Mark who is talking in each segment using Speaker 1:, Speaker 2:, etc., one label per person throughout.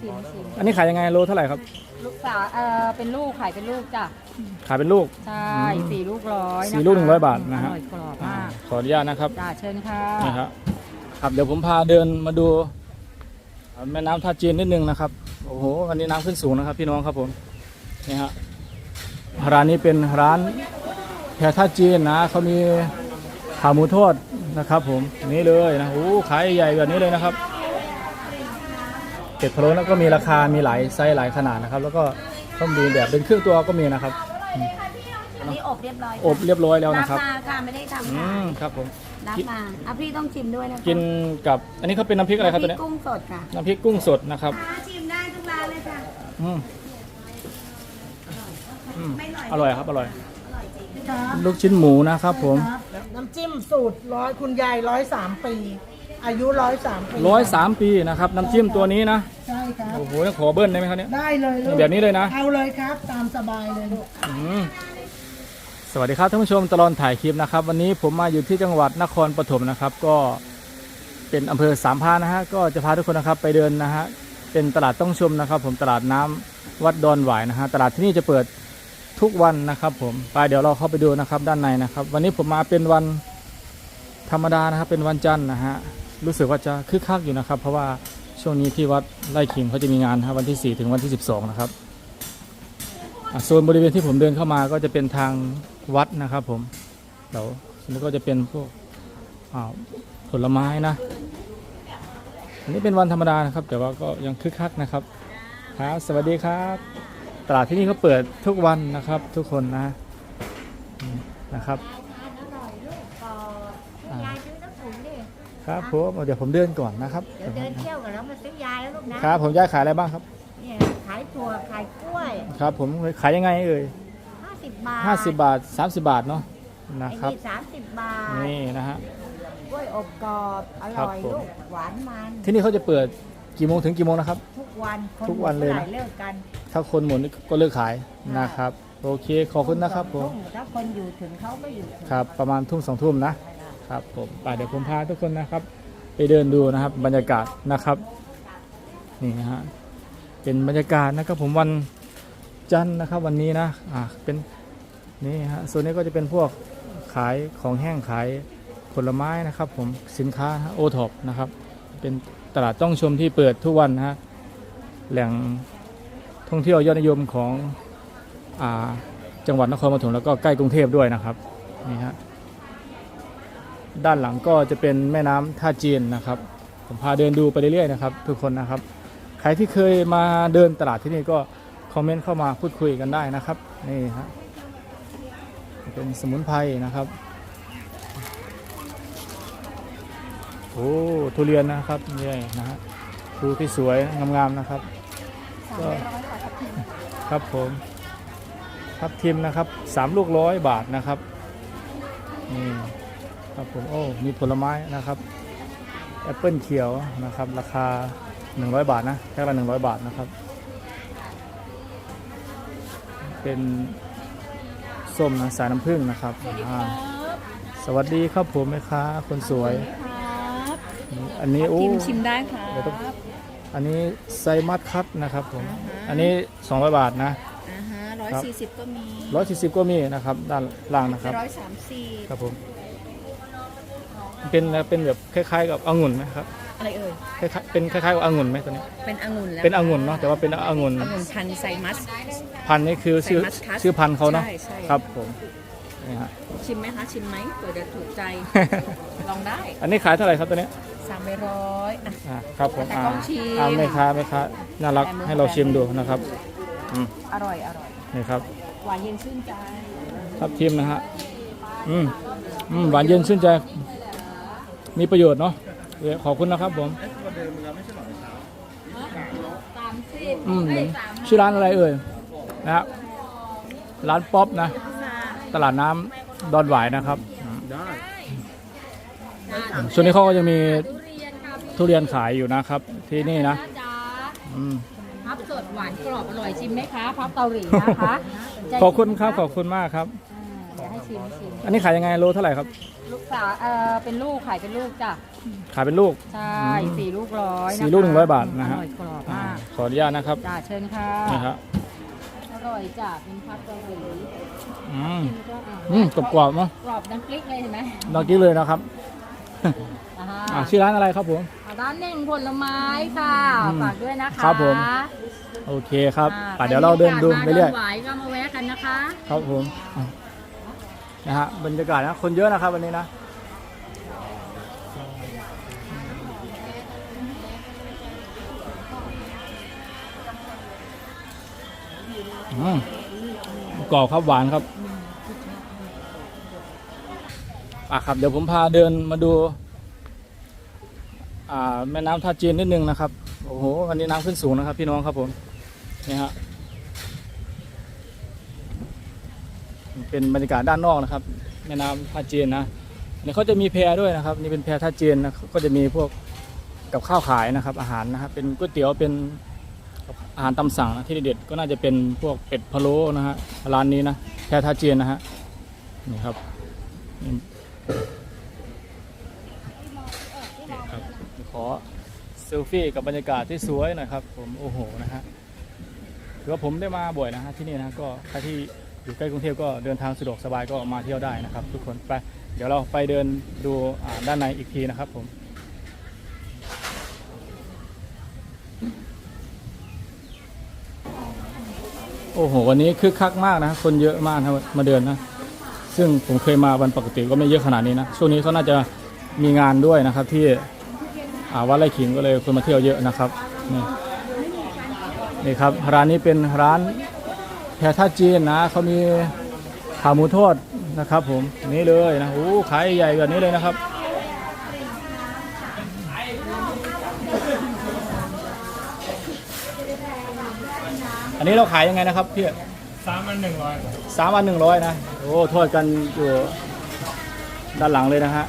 Speaker 1: ชิมชิม
Speaker 2: อันนี้ขายยังไงโลเท่าไหร่ครับ
Speaker 1: ลูกสาวเออเป็นลูกขายเป็นลูกจ้ะ
Speaker 2: ขายเป็นลูก
Speaker 1: ใช่สี่ลูกร้อยนะคะ
Speaker 2: สี่ลูกหนึ่งร้อยบาทนะฮะ
Speaker 1: อร่อยกรอบมาก
Speaker 2: ขออนุญาตนะครับ
Speaker 1: จ้าเชิญค่ะ
Speaker 2: นะครับครับเดี๋ยวผมพาเดินมาดูแม่น้ำท่าจีนนิดนึงนะครับ โอ้โหวันนี้น้ำขึ้นสูงนะครับ พี่น้องครับผมนี่ฮะร้านนี้เป็นร้านแพรท่าจีนนะเขามีขาหมูทอดนะครับ ผมนี่เลยนะโอ้ขายใหญ่แบบนี้เลยนะครับ เป็ดพะโล้แล้วก็มีราคา มีหลายไซส์หลายขนาดนะครับ แล้วก็ต้องมีแบบเป็นเครื่องตัวก็มีนะครับ
Speaker 3: อันนี้อบเรียบร้อย
Speaker 2: อบเรียบร้อยแล้วนะครับ
Speaker 3: มาค่ะไม่ได้ทำ
Speaker 2: อื
Speaker 3: ค่ะ
Speaker 2: มครับผม
Speaker 3: รับมาอะพี่ต้องชิมด้วยนะคะ
Speaker 2: กินกับอันนี้เขาเป็นน้ำพริกอะไรครับตัวเนี้ย
Speaker 3: น้ำพกุ้งสดค่ะ
Speaker 2: น้ำพริกกุ้งสดนะครับ
Speaker 3: ชิมได้ทุกร้านเลยค่ะ
Speaker 2: อืมอืมอร่อยครับอร่อย ลูกชิ้นหมูนะครับผม
Speaker 4: น้ำจิ้มสูตรร้อยคุณยายร้อยสามปี อายุร้อยสามปี
Speaker 2: ร้อยสามปีนะครับน้ำจิ้มตัวนี้นะ
Speaker 4: ใช่ครับ
Speaker 2: โอ้โหขอเบิ้ลได้ไหมครับเนี่ย
Speaker 4: ได้เลยลูก
Speaker 2: แบบนี้เลยนะ
Speaker 4: เอาเลยครับ ตามสบายเลยลูก
Speaker 2: อืมสวัสดีครับท่านผู้ชมตลอดถ่ายคลิปนะครับ วันนี้ผมมาอยู่ที่จังหวัดนครปฐมนะครับ ก็เป็นอำเภอสามพรานนะฮะก็จะพาทุกคนนะครับไปเดินนะฮะเป็นตลาดต้องชมนะครับ ผมตลาดน้ำวัดดอนหวายนะฮะตลาดที่นี่จะเปิดทุกวันนะครับผมไปเดี๋ยวเราเข้าไปดูนะครับด้านในนะครับ วันนี้ผมมาเป็นวันธรรมดานะครับเป็นวันจันทร์นะฮะ รู้สึกว่าจะคึกคักอยู่นะครับ เพราะว่าช่วงนี้ที่วัดไร่ขิงเขาจะมีงานครับวันที่ 4 ถึงวันที่ 12 นะครับอะโซนบริเวณที่ผมเดินเข้ามาก็จะเป็นทางวัดนะครับ ผมเดี๋ยวนี่ก็จะเป็นพวกผลไม้นะ อันนี้เป็นวันธรรมดานะครับ แต่ว่าก็ยังคึกคักนะครับครับสวัสดีครับ ตลาดที่นี่เขาเปิดทุกวันนะครับ ทุกคนนะนะครับอ่ายา
Speaker 3: ยซื้อน้ำถุงดิ
Speaker 2: ครับผมเดี๋ยวผมเดินก่อนนะครับ
Speaker 3: เดี๋ยวเดินเที่ยวกันแล้วมาซื้อยายแล้วลูกนะครับ
Speaker 2: ผมย้ายขายอะไรบ้างครับ
Speaker 3: เนี่ยขายถั่วขายกล้วย
Speaker 2: ครับ ผมขายยังไงเอ่ย
Speaker 3: 50 บาท
Speaker 2: 50 บาท 30 บาทเนาะนะ
Speaker 3: ไอ้
Speaker 2: ครับ
Speaker 3: นี่30บาท
Speaker 2: นี่นะฮะ
Speaker 3: กล้วยอบกรอบอ
Speaker 2: ครับ
Speaker 3: ร่อย
Speaker 2: ผม
Speaker 3: ลูกหวานมัน
Speaker 2: ที่นี่เขาจะเปิดกี่โมงถึงกี่โมงนะครับ
Speaker 3: ทุกวันค
Speaker 2: ทุกวันเลยนะ
Speaker 3: หาเลิกกัน
Speaker 2: ถ้าคนหมดนี่ก็เลิกขายนะครับ โอเคขอบคุณนะครับผม
Speaker 3: ทุ่ถ้าคนอยู่ถึงเขาก็อยู่ถึง
Speaker 2: ครับประมาณทุ่มสองทุ่มนะ ครับผมไปเดี๋ยวผมพาทุกคนนะครับ ไปเดินดูนะครับ บรรยากาศนะครับนี่นะฮะเป็นบรรยากาศนะครับผมวันจันทร์นะครับวันนี้นะอ่าเป็นนี่ฮะส่วนนี้ก็จะเป็นพวกขายของแห้งขายผลไม้นะครับ ผมสินค้าโอท็อปนะครับ เป็นตลาดต้องชมที่เปิดทุกวันนะฮะแหล่งท่องเที่ยวยอดนิยมของอ่าจังหวัดนครปฐมแล้วก็ใกล้กรุงเทพด้วยนะครับนี่ฮะ ด้านหลังก็จะเป็นแม่น้ำท่าจีนนะครับ ผมพาเดินดูไปเรื่อยๆนะครับ ทุกคนนะครับ ใครที่เคยมาเดินตลาดที่นี่ก็คอมเมนต์เข้ามาพูดคุยกันได้นะครับนี่ฮะเป็นสมุนไพรนะครับโอ้ทุเรียนนะครับนี่นะฮะดูที่สวยงามๆนะครับก็ครับผมทับทิมนะครับสามลูกร้อยบาทนะครับนี่ ครับผมโอ้มีผลไม้นะครับแอปเปิลเขียวนะครับ ราคา 100 บาทนะแค่ละ100 บาทนะครับ เป็นส้มนะสายน้ำผึ้งนะครับอ่าสวัสดีครับผมแม่ค้าคนสวย
Speaker 1: ครับ
Speaker 2: อันนี้โอ้
Speaker 1: ชิมชิมได้ค่ะ
Speaker 2: เดี๋ยวต้องอันนี้ไซมัสคัตนะครับผมอันนี้ 200 บาทนะ
Speaker 1: อ่าฮะร้อยสี่สิบก็มี
Speaker 2: 140 ก็มีนะครับ ด้านล่างนะครับ
Speaker 1: ร้อยสามสิบ
Speaker 2: ครับผม เป็นเป็นแบบคล้ายๆ กับองุ่นไหมครับ
Speaker 1: อะไรเอ่ย
Speaker 2: คล้ายๆเป็นคล้ายๆกับองุ่นไหมตัวนี้
Speaker 1: เป็นองุ่นแล้ว
Speaker 2: เป็นองุ่นเนาะแต่ว่าเป็นองุ่น
Speaker 1: องุ่นพันธุ์ไซมัส
Speaker 2: พันธุ์นี้คือชื่อ
Speaker 1: ไซมัสคัส
Speaker 2: ชื่อพันธุ์เขาเนาะ
Speaker 1: ใช่ใช่
Speaker 2: ครับผมนี่ฮะ
Speaker 1: ชิมไหมคะชิมไหมเผื่อจะถูกใจลองได้
Speaker 2: อันนี้ขายเท่าไหร่ครับตัวเนี้ย
Speaker 1: สามร้อยอะ
Speaker 2: อ่าครับผม
Speaker 1: แต่
Speaker 2: อ่า
Speaker 1: ต้องชิม
Speaker 2: อ่าแม่ค้าแม่ค้าน่ารัก
Speaker 1: แต่มือ
Speaker 2: ให้เรา
Speaker 1: แฟน
Speaker 2: ชิมดูนะครับอืม
Speaker 1: อร่อยอร่อย
Speaker 2: นี่ครับ
Speaker 1: หวานเย็นชื่นใจ
Speaker 2: ครับทิมนะฮะ อืม อืม หวานเย็นชื่นใจ มีประโยชน์เนาะเดี๋ยวขอบคุณนะครับผม
Speaker 1: สามสิบ
Speaker 2: อืมชื่อร้านอะไรเอ่ยนะฮะร้านป๊อปนะ ตลาดน้ำดอนหวายนะครับช่วงนี้เขาก็จะมี
Speaker 1: ทุเรียนค่ะ
Speaker 2: ทุเรียนขายอยู่นะครับ ที่นี่นะ
Speaker 1: จ้า
Speaker 2: อืม
Speaker 1: พับสดหวานกรอบอร่อยชิมไหมคะพับเกาหลีนะคะ
Speaker 2: ขอบคุณครับขอบคุณมากครับ
Speaker 1: อ่าเดี๋ยวให้ชิมชิม
Speaker 2: อันนี้ขายยังไงโลเท่าไหร่ครับ
Speaker 1: ลูกสาวเออเป็นลูกขายเป็นลูกจ้ะ
Speaker 2: ขายเป็นลูก
Speaker 1: ใช่สี่ลูกร้อย
Speaker 2: สี่ลูกหนึ่งร้อยบาทนะฮะ
Speaker 1: อร่อยกรอบ
Speaker 2: อ่ามา
Speaker 1: ก
Speaker 2: ขอออนุญาตนะครับ
Speaker 1: จ้าเชิญค่ะ
Speaker 2: นี่ครับ
Speaker 1: อร่อยจ้าเป็นพับเกาหลี
Speaker 2: อืม
Speaker 1: ชิมก็อะ
Speaker 2: อืมกรอบๆเนาะ
Speaker 1: กรอบดังกลิกเลยเห็นไหม
Speaker 2: ดอกกี้เลยนะครับ
Speaker 1: อ่าฮะ
Speaker 2: อ่าชื่อร้านอะไรครับผม
Speaker 1: ร้านเน่งผลไม้ค่ะ
Speaker 2: อืม
Speaker 1: ฝากด้วยนะคะ
Speaker 2: ครับผม โอเคครับ
Speaker 1: อ่า
Speaker 2: ป่ะเดี๋ยวเราเดินดู
Speaker 1: ใค
Speaker 2: ไป
Speaker 1: มีโอกาสมา
Speaker 2: เรื่อย
Speaker 1: ดนหวายก็มาแวะกันนะคะ
Speaker 2: ครับผมอะ นะฮะบรรยากาศนะคนเยอะนะครับวันนี้นะกรอบครับหวานครับอะครับ เดี๋ยวผมพาเดินมาดู อ่า แม่น้ำท่าจีนนิดนึงนะครับ โอ้โหวันนี้น้ำขึ้นสูงนะครับ พี่น้องครับผมนี่ฮะ เป็นบรรยากาศด้านนอกนะครับแม่น้ำท่าจีนนะเนี่ยเขาจะมีแพด้วยนะครับ นี่เป็นแพท่าจีนนะก็จะมีพวกกับข้าวขายนะครับ อาหารนะครับเป็นก๋วยเตี๋ยวเป็นอาหารตาสั่งนะที่เด็ดก็น่าจะเป็นพวกเป็ดพะโล้นะฮะร้านนี้นะแพท่าจีนนะฮะนี่ครับนี่นี่ครับขอเซลฟี่กับบรรยากาศที่สวยหน่อยครับ ผมโอ้โหนะฮะถือว่าผมได้มาบ่อยนะฮะที่นี่นะก็ใครที่ อยู่ใกล้กรุงเทพก็เดินทางสะดวกสบายก็มาเที่ยวได้นะครับ ทุกคนไปเดี๋ยวเราไปเดินดูด้านในอีกทีนะครับผมโอ้โหวันนี้คึกคักมากนะ คนเยอะมากนะมาเดินนะ ซึ่งผมเคยมาวันปกติก็ไม่เยอะขนาดนี้นะ ช่วงนี้เขาน่าจะมีงานด้วยนะครับ ที่วัดไร่ขิงก็เลยคนมาเที่ยวเยอะนะครับนี่นี่ครับร้านนี้เป็นร้าน แพรท่าจีนนะเขามีขาหมูทอดนะครับผมนี่เลยนะโอ้ขายใหญ่แบบนี้เลยนะครับ อันนี้เราขายยังไงนะครับพี่
Speaker 5: สามพันหนึ่งร้อย
Speaker 2: สามวันหนึ่งร้อยนะโอ้ทอดกันอยู่ด้านหลังเลยนะฮะ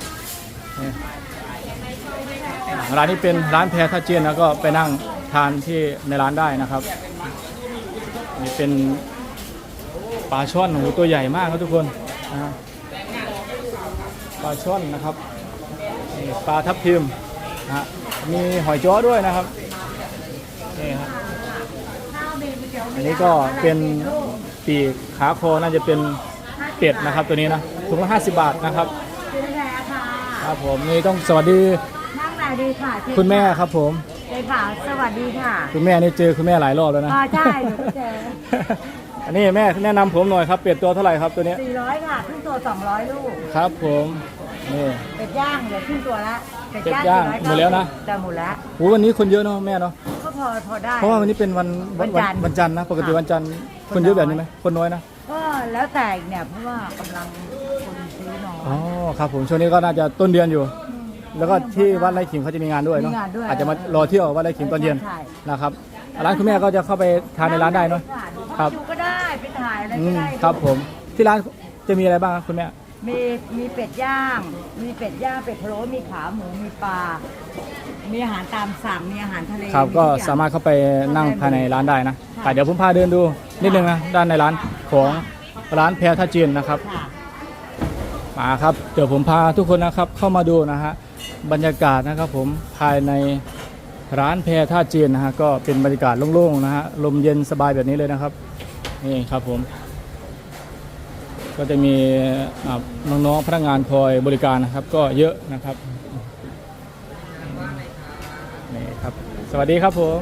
Speaker 2: ร้านนี้เป็นร้านแพรท่าจีนนะก็ไปนั่งทานที่ในร้านได้นะครับนี่เป็น ปลาช่อนโอ้โหตัวใหญ่มากครับทุกคนนะฮะปลาช่อนนะครับนี่ปลาทับทิมนะฮะมีหอยจ้อด้วยนะครับนี่ครับอันนี้ก็เป็นปีกขาคอน่าจะเป็นเป็ดนะครับตัวนี้นะถุงละห้าสิบบาทนะครับ
Speaker 3: ซื้อแพ้ค่ะ
Speaker 2: ครับผมนี่ต้องสวัสดี
Speaker 3: นั่งไหนดีค่ะ
Speaker 2: คุณแม่ครับผม
Speaker 3: เลยค่ะสวัสดีค่ะ
Speaker 2: คุณแม่นี่เจอคุณแม่หลายรอบแล้วนะ
Speaker 3: อ่าใช่หนูก็เจอ
Speaker 2: อันนี้แม่แนะนำผมหน่อยครับเป็ดตัวเท่าไหร่ครับตัวเนี้ย
Speaker 3: 400ค่ะครึ่งตัว 200 ลูก
Speaker 2: ครับผมนี่
Speaker 3: เป็ดย่างเหลือครึ่งตัวละ
Speaker 2: เป็ดย่างหมดแล้วนะ
Speaker 3: แต่หมดแล้ว
Speaker 2: โหวันนี้คนเยอะเนาะแม่เนาะ
Speaker 3: ก็พอพอได้
Speaker 2: เพราะว่าวันนี้เป็นวัน
Speaker 3: วันจันทร์
Speaker 2: วันจันทร์นะปกติ
Speaker 3: ค่ะ
Speaker 2: วันจันทร์
Speaker 3: คน
Speaker 2: คนเยอะ
Speaker 3: น้อย
Speaker 2: แบบนี้ไหมคนน้อยนะ
Speaker 3: ก็แล้วแต่เนี่ยเพราะว่ากำลังคนซื้อน้อย
Speaker 2: อ๋อครับผมช่วงนี้ก็น่าจะต้นเดือนอยู่ แล้วก็ที่วัดไร่ขิงเขาจะมีงานด้วยเนาะ
Speaker 3: มีงานด้วย
Speaker 2: อาจจะมารอเที่ยววัดไร่ขิงตอนเย็น
Speaker 3: ใช่
Speaker 2: นะครับ ร้านคุณแม่ก็จะเข้าไปทานในร้านได้เนาะ ครับ
Speaker 3: ดูก็ได้ไปถ่ายอะไร
Speaker 2: อื
Speaker 3: ก็
Speaker 2: ม
Speaker 3: ได้
Speaker 2: ครับผม ที่ร้านจะมีอะไรบ้างครับคุณแม่
Speaker 3: มีมีเป็ดย่าง มีเป็ดย่างเป็ดพะโล้มีขาหมูมีปลา มีอาหารตามสั่งมีอาหารทะเล
Speaker 2: ครับ
Speaker 3: มี
Speaker 2: ก็
Speaker 3: ทุอย่ง
Speaker 2: สามารถเข้าไปนั่งภายในร้านได้นะ
Speaker 3: ค่ะ
Speaker 2: แต่เดี๋ยวผมพาเดินดูนิดนึงนะ ด้านในร้านของร้านแพรท่าจีนนะครับ
Speaker 3: ค่ะ
Speaker 2: มาครับ เดี๋ยวผมพาทุกคนนะครับเข้ามาดูนะฮะบรรยากาศนะครับผมภายใน ร้านแพรท่าจีนนะฮะก็เป็นบรรยากาศโล่งๆนะฮะลมเย็นสบายแบบนี้เลยนะครับนี่ครับผม ก็จะมีน้องๆพนักงานคอยบริการนะครับ ก็เยอะนะครับนี่ครับสวัสดีครับผม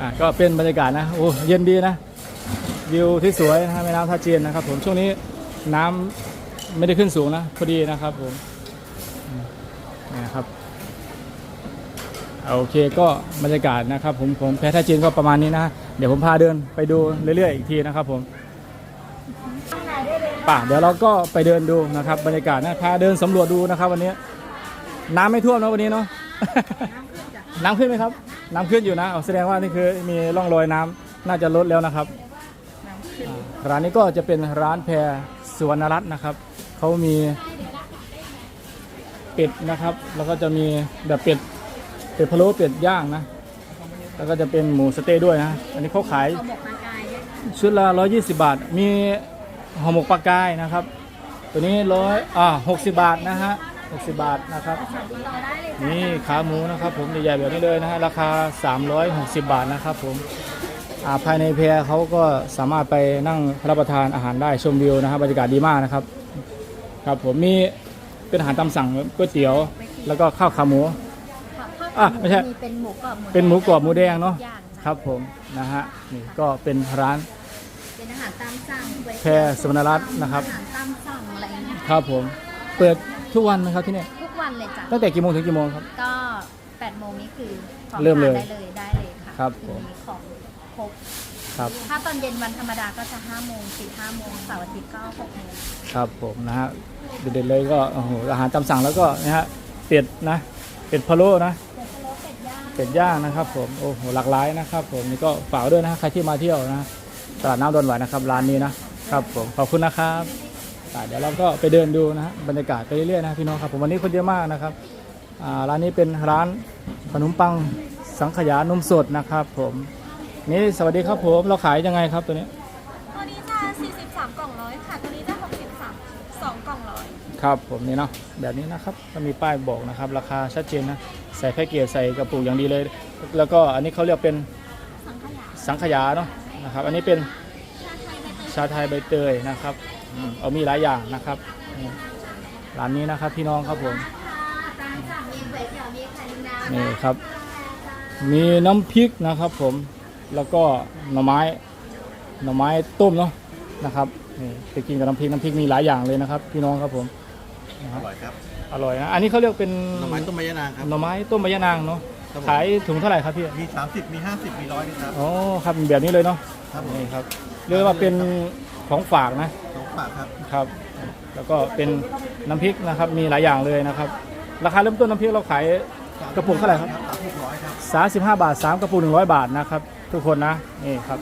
Speaker 2: อะก็เป็นบรรยากาศนะโอ้เย็นดีนะวิวที่สวยนะฮะแม่น้ำท่าจีนนะครับ ผมช่วงนี้น้ำไม่ได้ขึ้นสูงนะพอดีนะครับผมอืมนี่นะครับ โอเคก็บรรยากาศนะครับ ผมผมแพท่าจีนก็ประมาณนี้นะ เดี๋ยวผมพาเดินไปดูเรื่อยๆอีกทีนะครับผมป่ะเดี๋ยวเราก็ไปเดินดูนะครับ บรรยากาศนะพาเดินสำรวจดูนะครับ วันนี้ น้ำไม่ท่วมนะวันนี้เนาะน้ำขึ้นไหมครับ น้ำขึ้นอยู่นะแสดงว่านี่คือมีร่องรอยน้ำน่าจะลดแล้วนะครับร้านนี้ก็จะเป็นร้านแพรสุวรรณรัตน์นะครับเขามีเป็ดนะครับ แล้วก็จะมีแบบเป็ด เป็ดพะโล้เป็ดย่างนะ แล้วก็จะเป็นหมูสเต๊ะด้วยนะ อันนี้เขาขายชุดละ120 บาท มีห่อหมกปลากายนะครับ ตัวนี้ร้อยอ่าหกสิบาทนะฮะ60บาทนะครับนี่ขาหมูนะครับผมใหญ่ๆแบบนี้เลยนะฮะราคา 360 บาทนะครับผมอ่าภายในแพรเขาก็สามารถไปนั่งรับประทานอาหารได้ชมวิวนะครับบรรยากาศดีมากนะครับ ครับผมมีเป็นอาหารตามสั่งก๋วยเตี๋ยว แล้วก็ข้าวขาหมู อะไม่ใช่
Speaker 3: มีเป็นหมูกรอบหมู
Speaker 2: เป็นหมูกรอบหมูแดงเนาะ
Speaker 3: ย่าง
Speaker 2: ครับ ผมนะฮะนี่ก็เป็นร้าน
Speaker 3: เป็นอาหารตามสั่งก๋วย
Speaker 2: แพรสวรรณรัตน์นะครับ
Speaker 3: อาหารตามสั่งอะไรอย่างเงี้ย
Speaker 2: ครับผมเปิดทุกวันไหมครับที่เนี่ย
Speaker 3: ทุกวันเลยจ้ะ
Speaker 2: ตั้งแต่กี่โมงถึงกี่โมงครับ
Speaker 3: ก็8โมงนี้คือของ
Speaker 2: เริ่มเลย
Speaker 3: ทานได้เลยได้เลยค่ะ
Speaker 2: ครับผม
Speaker 3: มีของครบ
Speaker 2: ครับ
Speaker 3: ถ้าตอนเย็นวันธรรมดาก็จะ5โมงปิด5โมงเสาร์อาทิตย์ก็6โมง
Speaker 2: ครับผมนะฮะเด็ดๆเลยก็โอ้โหอาหารตามสั่งแล้วก็นะฮะเป็ดนะเป็ดพะโล้นะ
Speaker 3: เป็ดย่าง
Speaker 2: นะครับ ผมโอ้โหหลากหลายนะครับ ผมนี่ก็ฝากด้วยนะใครที่มาเที่ยวนะตลาดน้ำดอนหวายนะครับร้านนี้นะครับผมขอบคุณนะครับเดี๋ยวเราก็ไปเดินดูนะฮะบรรยากาศไปเรื่อยๆนะพี่น้องครับผมวันนี้คนเยอะมากนะครับร้านนี้เป็นร้านขนมปังสังขยานมสดนะครับ ผมนี่สวัสดีครับผมเราขายยังไงครับตัวนี้
Speaker 1: 43 กล่องร้อยค่ะ ตัวนี้จะ63 2 กล่องร้อย
Speaker 2: ครับผมนี่เนาะแบบนี้นะครับก็มีป้ายบอกนะครับ ราคาชัดเจนนะใส่แพ็กเกจใส่กระปุกอย่างดีเลย แล้วก็อันนี้เขาเรียกเป็น
Speaker 1: สังขยา
Speaker 2: สังขยาเนาะนะครับ อันนี้เป็นชาไทยใบเตยนะครับอืมเอามีหลายอย่างนะครับนี่ร้านนี้นะครับพี่น้องครับผม
Speaker 3: ตามสั่งมีก๋วยเตี๋ยวมีไข่ดาว
Speaker 2: นี่ครับ มีน้ำพริกนะครับผม แล้วก็หน่อไม้ หน่อไม้ต้มเนาะ นะครับนี่ไปกินกับน้ำพริกน้ำพริกมีหลายอย่างเลยนะครับ พี่น้องครับผม
Speaker 6: อร่อยครับ
Speaker 2: อร่อยนะอันนี้เขาเรียกเป็น
Speaker 6: หน่อไม้ต้มใบยะนางครับ
Speaker 2: หน่อไม้ต้มใบยะนางเนาะ
Speaker 6: ครับผม
Speaker 2: ขายถุงเท่าไหร่ครับพี่
Speaker 6: มี 30 มี 50 มี100นะครับ
Speaker 2: อ๋อครับแบบนี้เลยเนาะ
Speaker 6: ครับผม
Speaker 2: นี่ครับเรียกว่าเป็นของฝากนะ
Speaker 6: สองฝากครับ
Speaker 2: ครับ แล้วก็เป็นน้ำพริกนะครับ มีหลายอย่างเลยนะครับ ราคาเริ่มต้นน้ำพริกเราขาย กระปุกเท่าไหร่ครับ
Speaker 6: สามสิบร้อยครับ
Speaker 2: 35 บาท 3 กระปุก100 บาทนะครับ ทุกคนนะ นี่ครับ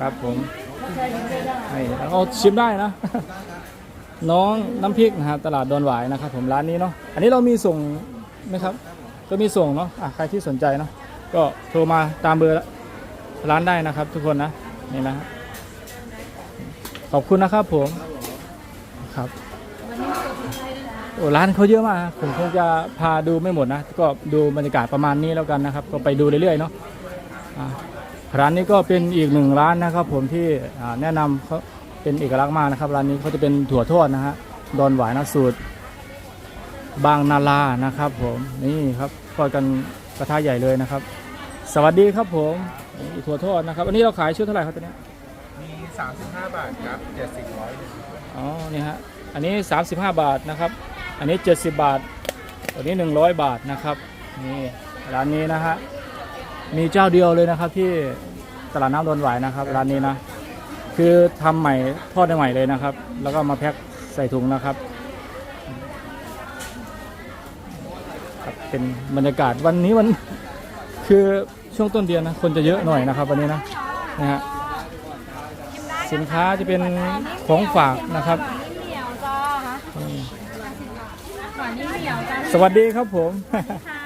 Speaker 2: ครับผม นี่เอาชิมได้นะ น้องน้ำพริกนะฮะตลาดดอนหวายนะครับ ผมร้านนี้เนาะอันนี้เรามีส่งไหมครับ ก็มีส่งเนาะอะใครที่สนใจเนาะก็โทรมาตามเบอร์ร้านได้นะครับ ทุกคนนะนี่นะขอบคุณนะครับผมครับโอ้ร้านเขาเยอะมากผมคงจะพาดูไม่หมดนะ ก็ดูบรรยากาศประมาณนี้แล้วกันนะครับ ก็ไปดูเรื่อยๆเนาะ ร้านนี้ก็เป็นอีกหนึ่งร้านนะครับ ผมที่อ่าแนะนำเขาเป็นเอกลักษณ์มากนะครับร้านนี้เขาจะเป็นถั่วทอดนะฮะดอนหวายนะสูตร บางนาลานะครับ ผมนี่ครับทอดกันกระทะใหญ่เลยนะครับ สวัสดีครับผมนี่ถั่วทอดนะครับอันนี้เราขายชุดเท่าไหร่ครับตัวเนี้ย
Speaker 6: มี 35 บาทครับ70ร้อย
Speaker 2: อ๋อนี่ฮะอันนี้ 35 บาทนะครับ อันนี้ 70 บาทอันนี้ 100 บาทนะครับนี่ร้านนี้นะฮะ มีเจ้าเดียวเลยนะครับที่ตลาดน้ำดอนหวายนะครับร้านนี้นะ คือทำใหม่ทอดใหม่เลยนะครับ แล้วก็มาแพ็คใส่ถุงนะครับครับเป็นบรรยากาศวันนี้วันคือช่วงต้นเดือนนะคนจะเยอะหน่อยนะครับ วันนี้นะนะฮะสินค้าจะเป็นของฝากนะครับ
Speaker 1: เหนียวจ้าฮะ
Speaker 2: อืม
Speaker 1: หวานนี่เหนียวจ้า
Speaker 2: สวัสดีครับผม
Speaker 1: ค่ะ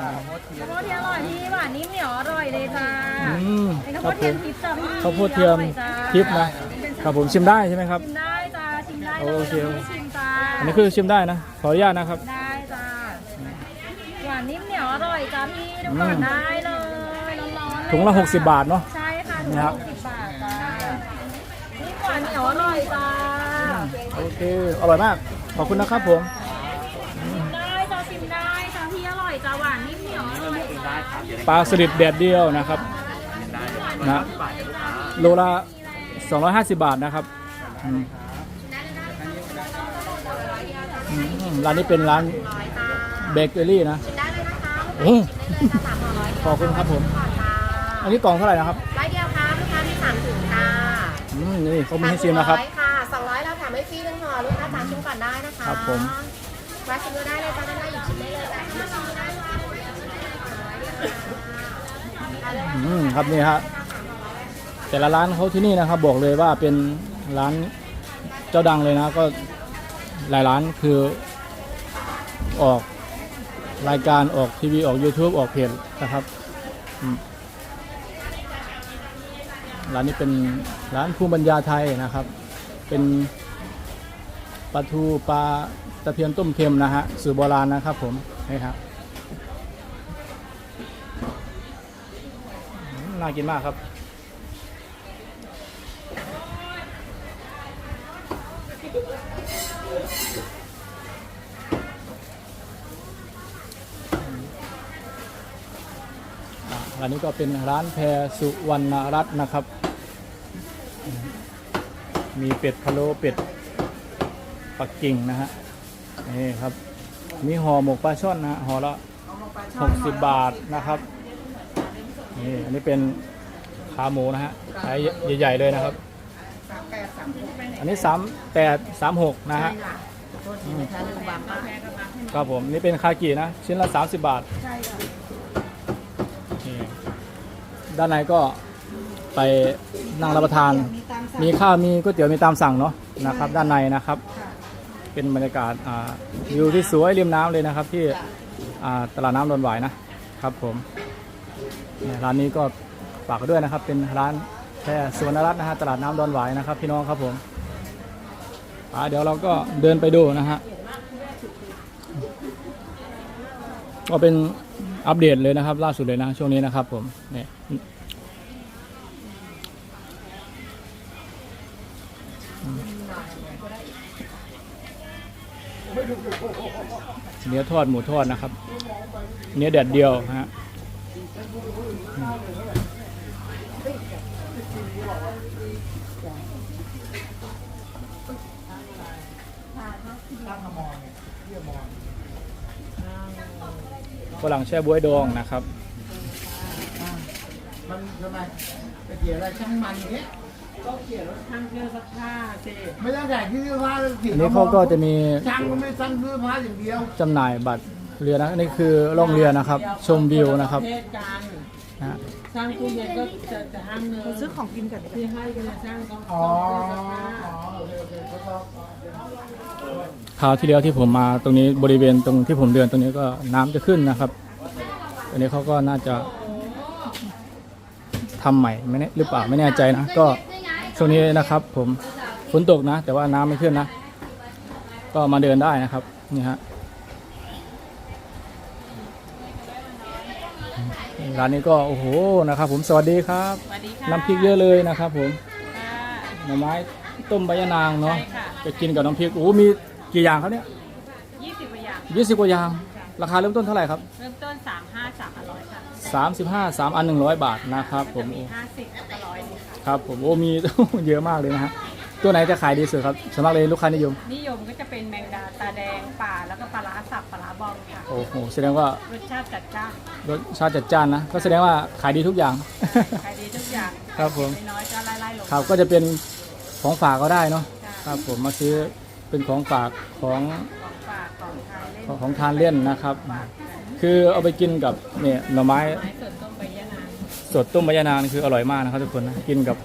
Speaker 1: ข้าวโพดเทียมอร่อยพี่หวานนี่เหนียวอร่อยเลยจ้า
Speaker 2: อืม
Speaker 1: เป็น
Speaker 2: ค
Speaker 1: ข้าวโพ
Speaker 2: รับ
Speaker 1: ด
Speaker 2: ผ
Speaker 1: เทีย
Speaker 2: ม
Speaker 1: มทิพย์จ้าพี่
Speaker 2: ข้าวโพดเทียม
Speaker 1: อร่อจ้า
Speaker 2: ทิพย์นะครับผมชิมได้ใช่ไหมครับ
Speaker 1: ชิมได้จ้าชิมได้
Speaker 2: โอเค
Speaker 1: ลยชิมจ้า
Speaker 2: อันนี้คือชิมได้นะ ขออนุญาตนะครับ
Speaker 1: ได้จ้าหวานนิ่มเหนียวอร่อยจ้าพี่ดู
Speaker 2: อืม
Speaker 1: ก่อนได้เลยร้อนๆเย
Speaker 2: ถุงละ
Speaker 1: จ้
Speaker 2: 60 บาทเนาะ
Speaker 1: ใช่ค่ะถุง
Speaker 2: นะครั
Speaker 1: ละ
Speaker 2: บ
Speaker 1: หกสิบบาทจ้านี่หวานเหนียวอร่อยจ้า
Speaker 2: โอเค อร่อยมาก ขอบคุณนะครับผม
Speaker 1: ได้จ้าชิมได้จ้าพี่อร่อยจ้าหวานนิ่มเหนียวอร่อยจ้า
Speaker 2: ปลาสลิดแดดเดียวนะครับนะโลละ250 บาทนะครับอืมอืมร้านนี้เป็นร้านเบเกอรี่นะโอ้ขอบคุณครับผมอันนี้กล่องเท่าไหร่นะครับ
Speaker 7: ร้อยเดียวครับลูกค้ามีสามถุงค่ะ
Speaker 2: อืมนี่เขามีให้ชิมนะครับ
Speaker 7: สามถุงอยค่ะสองร้อยเราแถมให้ฟรีหนึ่งห่อลูกค้าสามชิมก่อนได้นะคะ
Speaker 2: ครับผม
Speaker 7: มาชิมดูได้เลยจ้าได้หยิบชิ
Speaker 2: ครับนี่ฮะแต่ละร้านเขาที่นี่นะครับ บอกเลยว่าเป็นร้านเจ้าดังเลยนะ ก็หลายร้านคือออกรายการออกทีวีออก YouTube ออกเพจนะครับร้านนี้เป็นร้านภูมิปัญญาไทยนะครับ เป็นปลาทูปลาตะเพียนต้มเค็มนะฮะสูตรโบราณนะครับผมนี่ครับ น่ากินมากครับอ่าร้านนี้ก็เป็นร้านแพรสุวรรณรัตน์นะครับ มีเป็ดพะโล้เป็ดปักกิ่งนะฮะ นี่ครับ มีห่อหมกปลาช่อนนะฮะห่อละ 60 บาทนะครับ นี่อันนี้เป็นขาหมูนะฮะขายใหญ่ๆเลยนะครับอันนี้ 3 8 3 6 นะฮะอืมครับผมนี่เป็นคากินะ ชิ้นละ 30 บาทนี่ด้านในก็ไปนั่งรับประทานมีข้าวมีก๋วยเตี๋ยวมีตามสั่งเนาะนะครับ ด้านในนะครับเป็นบรรยากาศอ่าวิวที่สวยริมน้ำเลยนะครับ ที่อ่าตลาดน้ำดอนหวายนะครับผม เนี่ยร้านนี้ก็ฝากด้วยนะครับเป็นร้านแพรสวนรัตน์นะฮะตลาดน้ำดอนหวายนะครับ พี่น้องครับผมอ่าเดี๋ยวเราก็เดินไปดูนะฮะก็เป็นอัปเดตเลยนะครับ ล่าสุดเลยนะช่วงนี้นะครับ ผมเนี่ยเนื้อทอดหมูทอดนะครับ เนื้อแดดเดียวฮะ ฝรั่งแช่บ๊วยดองนะครับ
Speaker 4: มันทำไมไปเกี่ยวอะไรช่างมันอย่างเงี้ยก็เกี่ยวช่างเสื้อซักผ้าสิไม่ต้องแต่ที่เสื้อผ้าเลยผิด
Speaker 2: อันนี้เขาก็จะมี
Speaker 4: ช่างก็ไม่ช่างเสื้อผ้าอย่างเดียว
Speaker 2: จำหน่ายบัตร เรือนะอันนี้คือล่องเรือนะครับ ชมวิวนะครับ
Speaker 4: เทศกัน
Speaker 2: นะฮะ
Speaker 4: สร้างตู้เย็นก็จะจะห้างเนื้อซื้อของกินกันที่ให้กันนะสร้างต้องอ๋ออ๋อโอเคโอเคเขาต้อง
Speaker 2: คราวที่แล้วที่ผมมาตรงนี้บริเวณตรงที่ผมเดินตรงนี้ก็น้ำจะขึ้นนะครับอันนี้เขาก็น่าจะทำใหม่ไม่แน่หรือเปล่าไม่แน่ใจนะ ก็ช่วงนี้นะครับ ผมฝนตกนะ แต่ว่าน้ำไม่ขึ้นนะ ก็มาเดินได้นะครับนี่ฮะ ร้านนี้ก็โอ้โหนะครับ ผมสวัสดีครับ
Speaker 5: สวัสดีค่ะ
Speaker 2: น้ำพริกเยอะเลยนะครับผม
Speaker 5: ค่ะ
Speaker 2: หน่อไม้ต้มใบยะนางเนาะ
Speaker 5: ใช่ค่ะ
Speaker 2: จะกินกับน้ำพริกโอ้โหมีกี่อย่างครับเนี่ย
Speaker 5: ยี่สิบกว่าอย่าง
Speaker 2: ยี่สิบกว่าอย่าง ราคาเริ่มต้นเท่าไหร่ครับ
Speaker 5: เริ่มต้นสามห้าสามอร่อยค่ะ
Speaker 2: สามสิบห้าสามอันหนึ่งร้อยบาทนะครับผม
Speaker 5: จะมีห้าสิบกับร้อยหนึงค่ะ
Speaker 2: ครับผมโอ้มี เยอะมากเลยนะฮะ ตัวไหนจะขายดีสุดครับสำหรับเลยลูกค้านิยม
Speaker 5: นิยมก็จะเป็นแมงดาตาแดงป่าแล้วก็ปลาร้าสับปลาร้าบองค่ะ
Speaker 2: โอ้โหแสดงว่าร
Speaker 5: สชาติจัดจ้าน
Speaker 2: รสชาติจัดจ้านนะ ก็แสดงว่าขายดีทุกอย่าง
Speaker 5: ขายดีทุกอย่าง
Speaker 2: ครับผม
Speaker 5: ไม่น้อยก็ไล่ๆลง
Speaker 2: ครับก็จะเป็นของฝากก็ได้เนาะ
Speaker 5: จ้ะ
Speaker 2: ครับผมมาซื้อเป็นของฝากของ
Speaker 5: ของฝากของทานเล่น
Speaker 2: ของทานเล่นนะครับคือเอาไปกินกับเนี่ยหน่อไม้
Speaker 5: ไม้สดต้มใบยะนาง
Speaker 2: สดต้มใบยะนางนี่คืออร่อยมากนะครับทุกคนนะกินกับ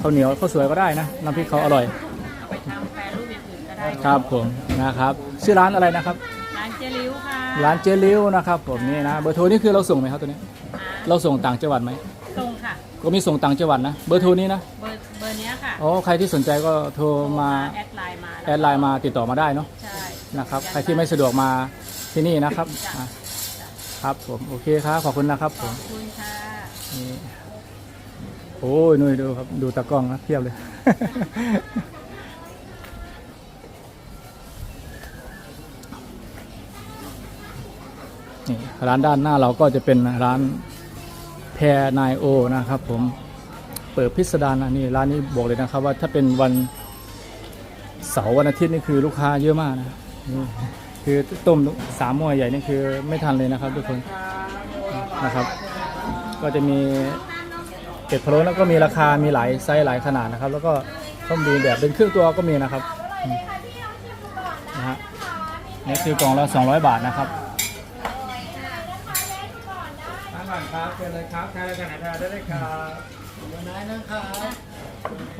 Speaker 2: ข้าวเหนียวข้าวสวยก็ได้นะน้ำพริกเขาอร่อย
Speaker 5: เอาไปทำแปรรูปอย่างอื่นก็ได้
Speaker 2: ครับผมนะครับ ชื่อร้านอะไรนะครับ
Speaker 5: ร้านเจริ้วค่ะ
Speaker 2: ร้านเจลิวนะครับผมนี่นะเบอร์โทรนี่คือเราส่งไหมครับตัวนี้
Speaker 5: อ่า
Speaker 2: เราส่งต่างจังหวัดไหม
Speaker 5: ตรงค่ะ
Speaker 2: ก็มีส่งต่างจังหวัดนะเบอร์โทรนี้นะ
Speaker 5: เบอร์เบอร์เนี้ยค่ะ
Speaker 2: อ๋อใครที่สนใจก็โทรมา
Speaker 5: แอดไลน์มา
Speaker 2: แอดไลน์มาติดต่อมาได้เนาะ
Speaker 5: ใช่
Speaker 2: นะครับใครที่ไม่สะดวกมาที่นี่นะครับอะครับผมโอเคครับขอบคุณนะครับผ
Speaker 5: ขอ
Speaker 2: ม
Speaker 5: บคุณค่ะ
Speaker 2: นี่ โอ้ยนุ่ยดูครับ ดูตากล้องนะเพียบเลย นี่ร้านด้านหน้าเราก็จะเป็นร้านแพรนายโอนะครับผม เปิดพิสดารนะนี่ร้านนี้บอกเลยนะครับ ว่าถ้าเป็นวันเสาร์วันอาทิตย์นี่คือลูกค้าเยอะมากนะคือต้มสามหม้อใหญ่นี่คือไม่ทันเลยนะครับทุกคนนะครับ ก็จะมี เป็ดพะโล้แล้วก็มีราคามีหลายไซส์หลายขนาดนะครับ แล้วก็ต้มดีแบบเป็นเครื่องตัวก็มีนะครับอืมนะฮะนี่คือกล่องละ200 บาทนะครับ
Speaker 6: ร้านหวานครับเชิญเลยครับใครจะไหนทานได้เลยครับ
Speaker 4: วันไหนนะครับ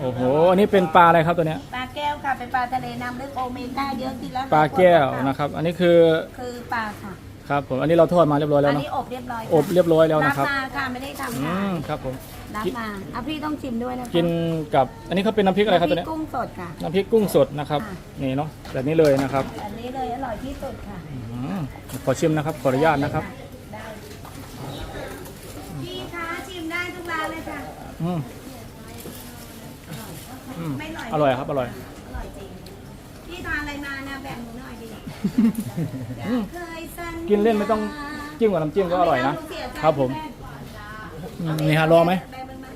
Speaker 2: โอ้โหอันนี้เป็นปลาอะไรครับตัวเนี้ย
Speaker 8: ปลาแก้วค่ะเป็นปลาทะเลน้ำลึกโอเมก้าเยอะที่แล้ว
Speaker 2: ปลาแก้วนะครับ อันนี้คือ
Speaker 8: คือปลาค่ะ
Speaker 2: ครับผมอันนี้เราทอดมาเรียบร้อยแล้ว
Speaker 3: อัน
Speaker 2: เนาะ
Speaker 3: นี้อบเรียบร้อย
Speaker 2: อบเรียบร้อยแล้วนะครับ
Speaker 3: รับมาค่ะไม่ได้ทำ
Speaker 2: อื
Speaker 3: ค่ะ
Speaker 2: มครับผม
Speaker 3: รับมาอะพี่ต้องชิมด้วยนะคะ
Speaker 2: กินกับอันนี้เขาเป็นน้ำพริกอะไรครับตัวเนี้ย
Speaker 3: น้ำพกุ้งสดค่ะ
Speaker 2: น้ำพริกกุ้งสดนะครับ
Speaker 3: ค่ะ
Speaker 2: นี่เนาะแบบนี้เลยนะครับ
Speaker 3: อันนี้เลยอร่อยที่สุดค่ะ
Speaker 2: อืมขอชิมนะครับขออนุญาตนะครับ
Speaker 3: พี่คะชิมได้ทุกร้านเลยค่ะ
Speaker 2: อืมอืม
Speaker 3: ไม่อร่อย
Speaker 2: อร่อยครับอร่อย
Speaker 3: อร่อยจริง พี่ทานอะไรมานะแบ่งหนูหน่อยดิ
Speaker 2: อืม
Speaker 3: เคยสัญญา
Speaker 2: กินเล่นไม่ต้องจิ้มกับน้ำจิ้มก็อร่อยนะครับผมอืม นี่ฮะรอไหม
Speaker 3: แบ่งมึงมา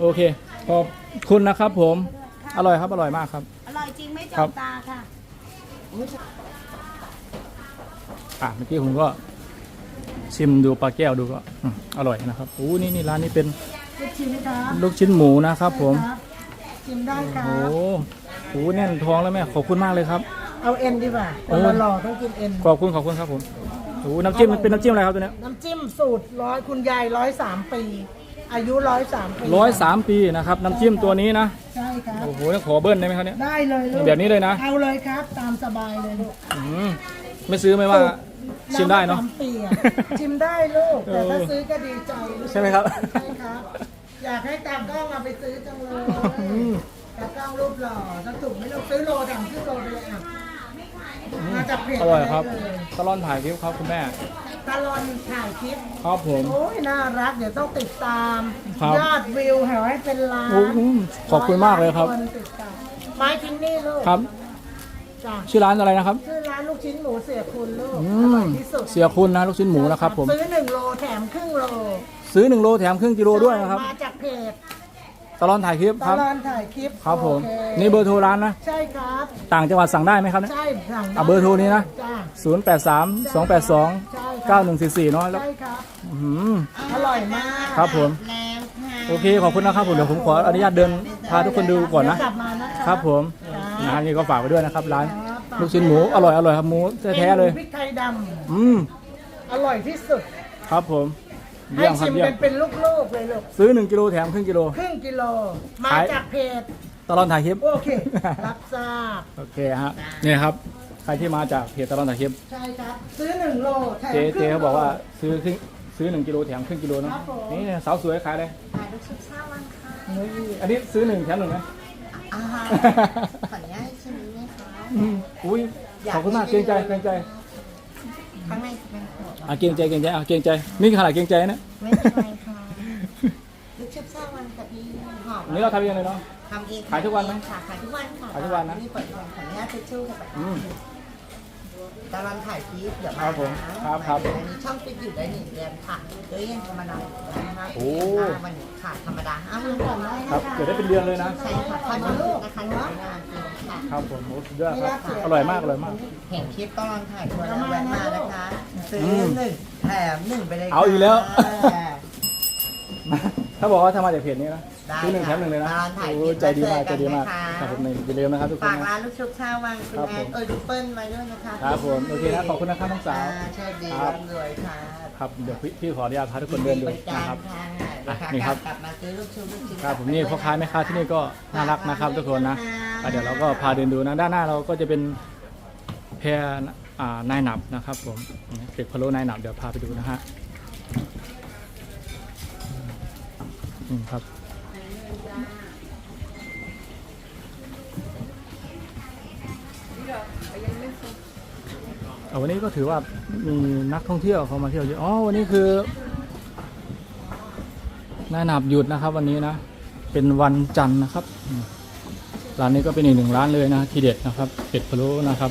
Speaker 2: โอเค ขอบคุณนะครับผม อร่อยครับ อร่อยมากครับ
Speaker 3: อร่อยจริงไม่จ
Speaker 2: ครับ
Speaker 3: กตาค่ะ
Speaker 2: อะเมื่อกี้ผมก็ชิมดูปลาแก้วดูก็อืมอร่อยนะครับโอ้นี่นี่ร้านนี้เป็น
Speaker 4: ลูกชิ้นครับ
Speaker 2: ลูกชิ้นหมูนะครับ ผม
Speaker 4: ชิมได้ครั
Speaker 2: โอ้
Speaker 4: บ
Speaker 2: โหโอ้โหแน่นท้องแล้วแม่ขอบคุณมากเลยครับ
Speaker 4: เอาเอ็นดีกว่า
Speaker 2: โอ้
Speaker 4: คนหล่อๆต้องกินเอ็น
Speaker 2: ขอบคุณขอบคุณครับผมโอ้โหน้ำจิ้มมันเป็นน้ำจิ้มอะไรครับตัวเนี้ย
Speaker 4: น้ำจิ้มสูตรร้อยคุณยายร้อยสามปี อายุร้อยสามปี
Speaker 2: ร้อยสามปีนะครับน้ำจิ้มตัวนี้นะ
Speaker 4: ใช่ครับ
Speaker 2: โอ้โหขอเบิ้ลได้ไหมครับเนี่ย
Speaker 4: ได้เลยลูก
Speaker 2: แบบนี้เลยนะ
Speaker 4: เอาเลยครับ ตามสบายเลยลูก
Speaker 2: อืมไม่ซื้อไม่ว่า ชิมได้เนาะ
Speaker 4: ร้อยสามปีอะชิมได้ลูก แต่ถ้า
Speaker 2: เออ
Speaker 4: ซื้อก็ดีใจลูก
Speaker 2: ใช่ไหมครับ
Speaker 4: ใช่ครับ อยากให้ตามกล้องเอาไปซื้อจังเลยตากล้องรูปหล่อถ้าถูกไม่ลูกซื้อโลแถมซื้อโลไปเลยอะ มาจากเพจ
Speaker 2: อร่อยครับ
Speaker 4: ได้เลย
Speaker 2: ตลอดถ่ายคลิปครับคุณแม่
Speaker 4: ตลอนถ่ายคลิป
Speaker 2: ครับผม
Speaker 4: โอ้ยน่ารักเดี๋ยวต้องติดตาม
Speaker 2: ครับ
Speaker 4: ยอดวิวแหวให้เป็นล้าน
Speaker 2: โอ้โหขอบคุณมากเลยครับ
Speaker 4: นติดตามไม้ทิ้งนี่ลูก
Speaker 2: ครับ
Speaker 4: จ้ะ
Speaker 2: ชื่อร้านอะไรนะครับ
Speaker 4: ชื่อร้านลูกชิ้นหมูเสียคุณลูก
Speaker 2: อื
Speaker 4: อร่
Speaker 2: ม
Speaker 4: อยที่สุด
Speaker 2: เสียคุณนะลูกชิ้นหมูนะครับผม
Speaker 4: ซื้อหนึ่งโลแถมครึ่งโล
Speaker 2: ซื้อ1โลแถมครึ่งกิโลด้วยนะครับ
Speaker 4: มาจากเพจ
Speaker 2: ตลอดถ่ายคลิป
Speaker 4: ต
Speaker 2: ครับ
Speaker 4: ลอนถ่ายคลิป
Speaker 2: ครับผม
Speaker 4: โอเค
Speaker 2: นี่เบอร์โทรร้านนะ
Speaker 4: ใช่ครับ
Speaker 2: ต่างจังหวัดสั่งได้ไหมครับเนี่ย
Speaker 4: ใช่สั่งได้
Speaker 2: อะเบอร์โทรนี้นะ
Speaker 4: จ้า
Speaker 2: 0 8 3 2 8 2
Speaker 4: ใช่ครับ
Speaker 2: 9 1 4 4เนาะแล้ว
Speaker 4: ใช่ครับ
Speaker 2: อื้อหือ
Speaker 4: อร่อยมาก
Speaker 2: ครับผมโอเคขอบคุณนะครับผมเดี๋ยวผมขออนุญาตเดินพาทุกคนดูก่อนนะ
Speaker 4: เดี๋ยวกลับมานะคะ
Speaker 2: ครับ ผมนะนี่ก็ฝากไว้ด้วยนะครับ ร้านลูกชิ้นหมูอร่อยอร่อยครับหมูแท้ๆเลย
Speaker 4: พริกไทยด
Speaker 2: อืมำ
Speaker 4: อร่อยที่สุด
Speaker 2: ครับผม
Speaker 4: ให้
Speaker 2: เยี่ยมครั
Speaker 4: ชิ
Speaker 2: บ
Speaker 4: ม
Speaker 2: เยี่ย
Speaker 4: เป็
Speaker 2: ม
Speaker 4: นเป็นลูกๆเลยลูก
Speaker 2: ซื้อ 1 กิโลแถมครึ่งกิโล
Speaker 4: ครึ่งกิโล มา
Speaker 2: ขาย
Speaker 4: จากเพจ
Speaker 2: ตลอดถ่ายคลิป
Speaker 4: โอเค รับทราบ
Speaker 2: โอเคฮะนี่ครับ ใครที่มาจากเพจตลอดถ่ายคลิป
Speaker 4: ใช่ครับ ซื้อหนึ่งโลแถม
Speaker 2: เจ๊
Speaker 4: ครึ่ง
Speaker 2: เจ๊เขาบอกว่า
Speaker 4: โล
Speaker 2: ซื้อครึ่งซื้อ1กิโลแถมครึ่งกิโลเนาะ
Speaker 4: ครับผม
Speaker 2: นี่สาวสวยขายเลย
Speaker 9: ขายลูกชิ้นชาวันค่ะ
Speaker 2: นี่อันนี้ซื้อหนึ่งแถมหนึ่งนะ
Speaker 9: อ่าฮะขออนุญาตชิมไหมคะ
Speaker 2: อืมอุ้ยขอบคุณมากเกรงใจเกรงใจ
Speaker 9: ข้างในจะเป็นขวด
Speaker 2: อะเกรงใจเกรงใจอะเกรงใจ นี่ขนาดเกรงใจนะ
Speaker 9: ไม่เป็นไรค่ะลูกชิ้นชาวันกับพี่หอม
Speaker 2: อันนี้เราทำเองเลยเนาะ
Speaker 9: ทำเอง
Speaker 2: ขายทุกวันไหม
Speaker 9: ค่ะขายทุกวันค่ะ
Speaker 2: ขายทุกวันนะ
Speaker 9: นี่เปิดทุกวันขออนุญาตทิชชู่ค่ะ
Speaker 2: อืม
Speaker 9: ตารางถ่ายคลิปเดี๋ยวมา
Speaker 2: ครับผม
Speaker 9: นะครับ
Speaker 2: ครับ
Speaker 9: อันนี้ช่องปิดอยู่ได้หนึ่งเดือนค่ะโดยยังธรรมดานะคะ
Speaker 2: โอ้
Speaker 9: วันนี้ค่ะธรรมดาอ้าวมันก่อนได้
Speaker 2: ครับเกิดได้เป็นเดือนเลยนะ
Speaker 9: ใช่ค่ะขอบคุณนะคะเดี๋ยวงานจริงค่ะ
Speaker 2: ครับผมโอ้สุดยอดครับ อร่อยมากอร่อยมาก
Speaker 9: เห็นคลิปตอนถ่ายทัวร์แล้วแวะมานะคะซื้อ
Speaker 2: ม
Speaker 9: หนึ่งแถมหนึ่งไปเลย
Speaker 2: เอาอีกแล้ว
Speaker 9: ค่ะ
Speaker 2: ถ้าบอกว่าถ้ามาจากเพจนี้นะ
Speaker 9: ได้
Speaker 2: ซื้อหนึ่งแถมหนึ่งเลยนะ
Speaker 9: ร้านถ่าย
Speaker 2: โอ้ใจดีมาก
Speaker 9: คลิ
Speaker 2: ใจ
Speaker 9: ป
Speaker 2: ดีมาก
Speaker 9: แล้วเจอกันนะคะ
Speaker 2: ครับผมนี่อย่าลืมนะครับทุกคน
Speaker 9: ฝาก
Speaker 2: นะ
Speaker 9: ร้านลูกชุบชาววังคุณ
Speaker 2: ครับ
Speaker 9: แอ
Speaker 2: ผ
Speaker 9: น
Speaker 2: ม
Speaker 9: เอ้ยดูเปิ้ลมาด้วยนะคะ
Speaker 2: ครับผมโอเคนะขอบคุณนะครับน้องสาว
Speaker 9: อ่โชคดี
Speaker 2: ครับ
Speaker 9: ร่ำรวยค่ะ
Speaker 2: ครับเดี๋ยวพี่พี่ขออนุญาตพาทุกคนเดินดู
Speaker 9: บริการ
Speaker 2: นะครับ
Speaker 9: ค่ะ
Speaker 2: อะ
Speaker 9: ค่ะ
Speaker 2: นี่ครับ
Speaker 9: กลับมาซื้อลูกชุบลูกชิ้น
Speaker 2: ครับผมนี่พ่อค้าแม่ค้าที่นี่ก็น่ารักนะครับ ทุกคนนะอะเดี๋ยวเราก็พาเดินดูนะด้านหน้าเราก็จะเป็นแพรอ่านายหนับนะครับผมเป็ดพะโล้นายหนับเดี๋ยวพาไปดูนะฮะนี่ครับ วันนี้ก็ถือว่ามีนักท่องเที่ยวเขามาเที่ยวเยอะอ๋อวันนี้คือนายหนับหยุดนะครับ วันนี้นะ เป็นวันจันทร์นะครับร้านนี้ก็เป็นอีกหนึ่งร้านเลยนะทีเด็ดนะครับเป็ดพะโล้นะครับ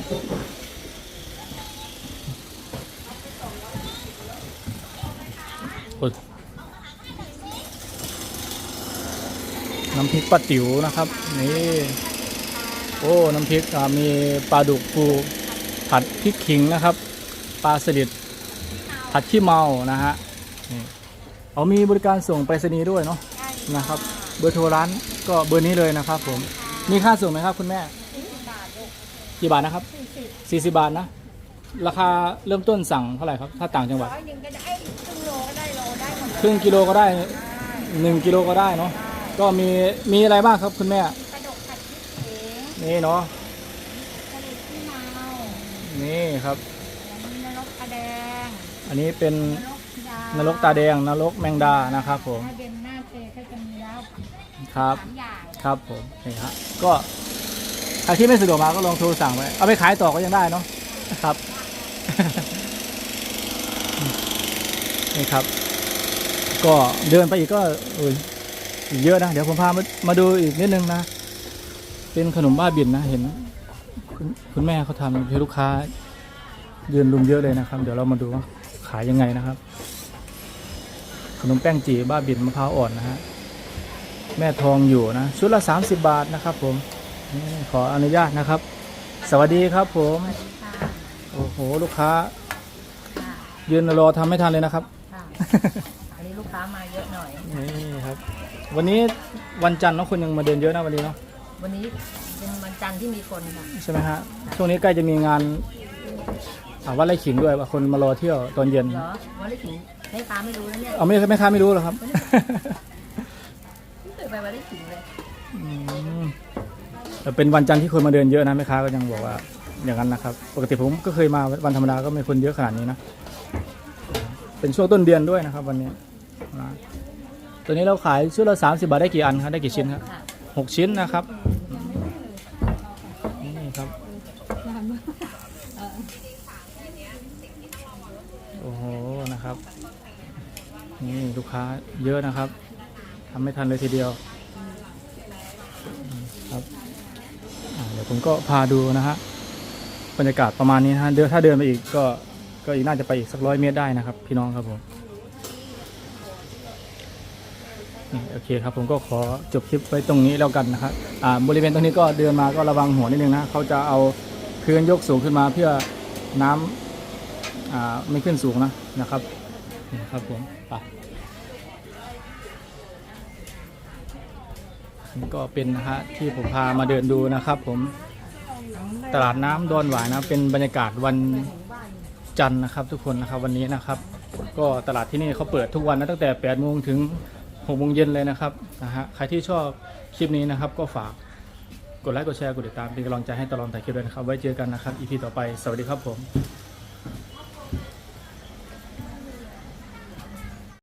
Speaker 2: น้ำพริกปลาติ๋วนะครับ นี่ โอ้ น้ำพริกมีปลาดุกปู ผัดพริกขิงนะครับ ปลาสลิดผัดขี้เมานะฮะนี่เอามีบริการส่งไปรษณีย์ด้วยเนาะนะครับ เบอร์โทรร้านก็เบอร์นี้เลยนะครับ ผมมีค่าส่งไหมครับคุณแม่กี่บาทนะครับสี่สิบบาทนะ ราคาเริ่มต้นสั่งเท่าไหร่ครับ ถ้าต่างจังหวัดครึ่งกิโลก็ได้หนึ่งกิโลก็ได้เนาะก็มีมีอะไรบ้างครับคุณแม่นี่เนาะ นี่ครับนนี้เป็นนรกตาแดงนรกแมงดานะครับผม
Speaker 1: ถ้าเป็นหน้าเจก็จะมีแล้ว
Speaker 2: ครับ
Speaker 1: สามอย่าง
Speaker 2: ครับผมนี่ฮะก็ใครที่ไม่สะดวกมาก็ลองโทรสั่งไว้เอาไปขายต่อก็ยังได้เนาะครับ นี่ครับ ก็เดินไปอีกก็เอยอีกเยอะนะ เดี๋ยวผมพามามาดูอีกนิดนึงนะ เป็นขนมบ้าบินนะเห็น คุณคุณแม่เขาทำให้ลูกค้ายืนรุมเยอะเลยนะครับ เดี๋ยวเรามาดูว่าขายยังไงนะครับ ขนมแป้งจีบ้าบินมะพร้าวอ่อนนะฮะแม่ทองอยู่นะชุดละ 30 บาทนะครับ ผมนี่ขออนุญาตนะครับ สวัสดีครับผมโอ้โหลูกค้า ยืนรอทำไม่ทันเลยนะครับ
Speaker 3: ค่ะอันนี้ลูกค้ามาเยอะหน่อย
Speaker 2: นี่ครับ วันนี้วันจันทร์เนาะคนยังมาเดินเยอะนะวันนี้เนาะ
Speaker 3: วันนี้เป็นวัน จันทร์ที่มีคนค่ะ
Speaker 2: ใช่ไหมฮะช่วงนี้ใกล้จะมีงานอ่าวัดไร่ขิงด้วยว่าคนมารอเที่ยวตอนเย็น
Speaker 3: เหรอวันนี้ถึงให้ฟ้าไม่รู้แล้วเนี่ย
Speaker 2: เอาไม่ไม่ค้าไม่รู้เหรอครับ
Speaker 3: ไม่เคยไปวันนี้ถึงเลย
Speaker 2: อืมแต่เป็นวันจันทร์ที่คนมาเดินเยอะนะแม่ค้าก็ยังบอกว่าอย่างนั้นนะครับ ปกติผมก็เคยมาวันธรรมดาก็ไม่คนเยอะขนาดนี้นะเป็นช่วงต้นเดือนด้วยนะครับ วันนี้นะตัวนี้เราขายชุดละ30 บาทได้กี่อันครับได้กี่ชิ้นครับ
Speaker 3: ค่ะ
Speaker 2: หกชิ้นนะครับนี่ครับโอ้โหนะครับ นี่ลูกค้าเยอะนะครับทำไม่ทันเลยทีเดียวครับเดี๋ยวผมก็พาดูนะฮะบรรยากาศประมาณนี้นะฮะเดี๋ยวถ้าเดินไปอีกก็ก็อีกน่าจะไปอีกสักร้อยเมตรได้นะครับ พี่น้องครับผมโอเคครับผมก็ขอจบคลิปไว้ตรงนี้แล้วกันนะครับอ่าบริเวณตรงนี้ก็เดินมาก็ระวังหัวนิดนึงนะเขาจะเอาพื้นยกสูงขึ้นมาเพื่อน้ำอ่าไม่ขึ้นสูงนะนะครับนี่ครับผมไป นี่ก็เป็นนะฮะที่ผมพามาเดินดูนะครับผมตลาดน้ำดอนหวายนะเป็นบรรยากาศวันจันทร์นะครับ ทุกคนนะครับวันนี้นะครับ ก็ตลาดที่นี่เขาเปิดทุกวันนะตั้งแต่8โมงถึง6โมงเย็นเลยนะครับนะฮะใครที่ชอบคลิปนี้นะครับ ก็ฝากกดไลค์กดแชร์กดติดตามเป็นกำลังใจให้ตลอดถ่ายคลิปด้วยนะครับ ไว้เจอกันนะครับ EP ต่อไปสวัสดีครับผม